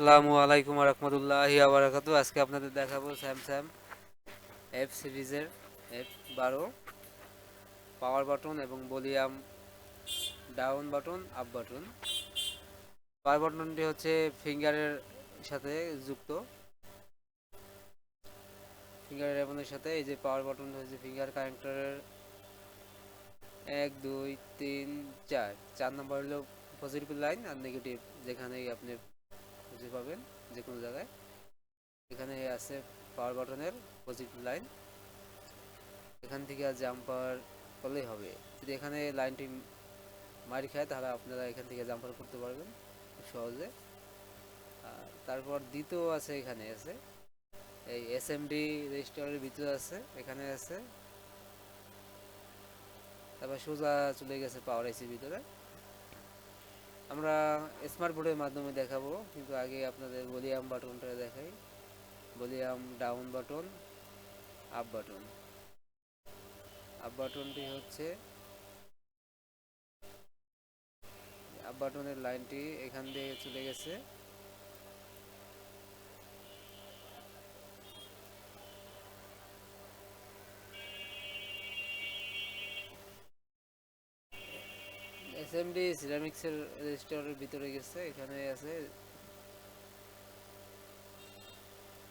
আসসালামু আলাইকুম রহমতুল্লাহি আবরাকাত আজকে আপনাদের দেখাবো স্যামসাং এফ সিরিজের এফ বারো পাওয়ার বাটন এবং volume down button up button power বাটনটি হচ্ছে ফিঙ্গারের সাথে যুক্ত। ফিঙ্গারের রেবনের সাথে এই যে পাওয়ার বাটন হচ্ছে ফিঙ্গার কানেক্টরের এক, দুই, তিন, চার। চার নম্বর হলো পজিটিভ লাইন আর নেগেটিভ যেখানে আপনি খুঁজে পাবেন যে কোনো জায়গায়। এখানে আছে পাওয়ার বাটনের পজিটিভ লাইন এখান থেকে আর জাম্পার করলেই হবে। যদি এখানে লাইনটি মারি খায়, তাহলে আপনারা এখান থেকে জাম্পার করতে পারবেন খুব সহজে। তারপর দ্বিতীয় আছে এখানে, আছে। এই এস এম ডি রেজিস্টারের ভিতরে আছে, এখানে আছে। তারপর সোজা চলে গেছে পাওয়ার এসির ভিতরে। আমরা স্মার্ট বোর্ডের মাধ্যমে দেখাবো, কিন্তু আগে আপনাদের ভলিউম বাটনটা দেখাই। Volume down button up button up বাটনটি হচ্ছে আপ বাটনের লাইনটি এখান দিয়ে চলে গেছে। এসএমডি সিরামিক্সের রেজিস্টারের ভিতরে গেছে, এখানে আছে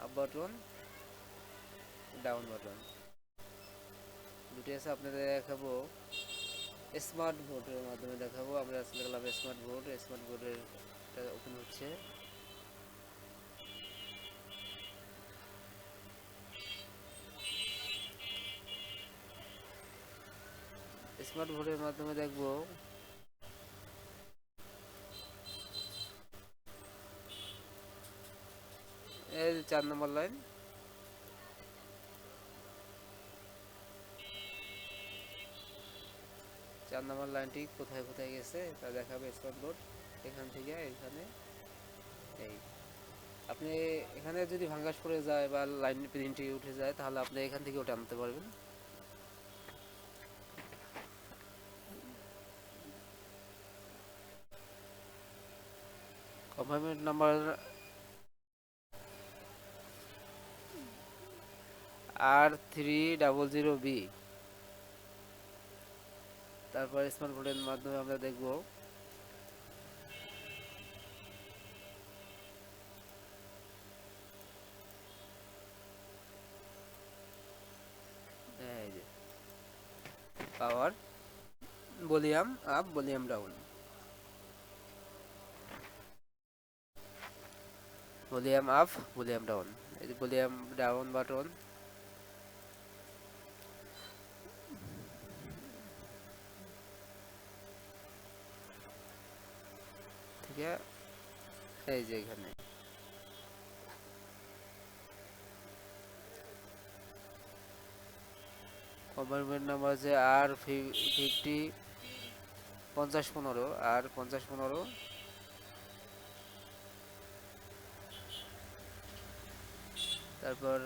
আপ বাটন ডাউন বাটন দুটি আছে, আপনাদের দেখাবো। স্মার্ট বোর্ডের মাধ্যমে দেখাবো। আমরা আসলে গেলাম স্মার্ট বোর্ড স্মার্ট বোর্ডের ওপেন হচ্ছে। স্মার্ট বোর্ডের মাধ্যমে দেখব। এই চার নম্বর লাইন। চার নম্বর লাইনটি কোথায় কোথায় গেছে তা দেখাবে বোর্ড এখান থেকে, এখানে, এই। আপনি এখানে যদি ভাঙ্গাস পড়ে যায় বা লাইন প্রিন্টটি উঠে যায়, তাহলে আপনি এখান থেকে ওটা আনতে পারবেন। কম্পার্টমেন্ট নাম্বার আর থ্রি ডাবল জিরো বি তারপর স্মার্ট বোর্ডের মাধ্যমে আমরা দেখব। Power volume up volume down volume up volume down এই যে ভলিউম ডাউন বাটন থেকে এই যে এখানে। কম্পার্টমেন্ট নাম্বার আছে আর ফিফটি পঞ্চাশ পনেরো, আর পঞ্চাশ পনেরো। তারপর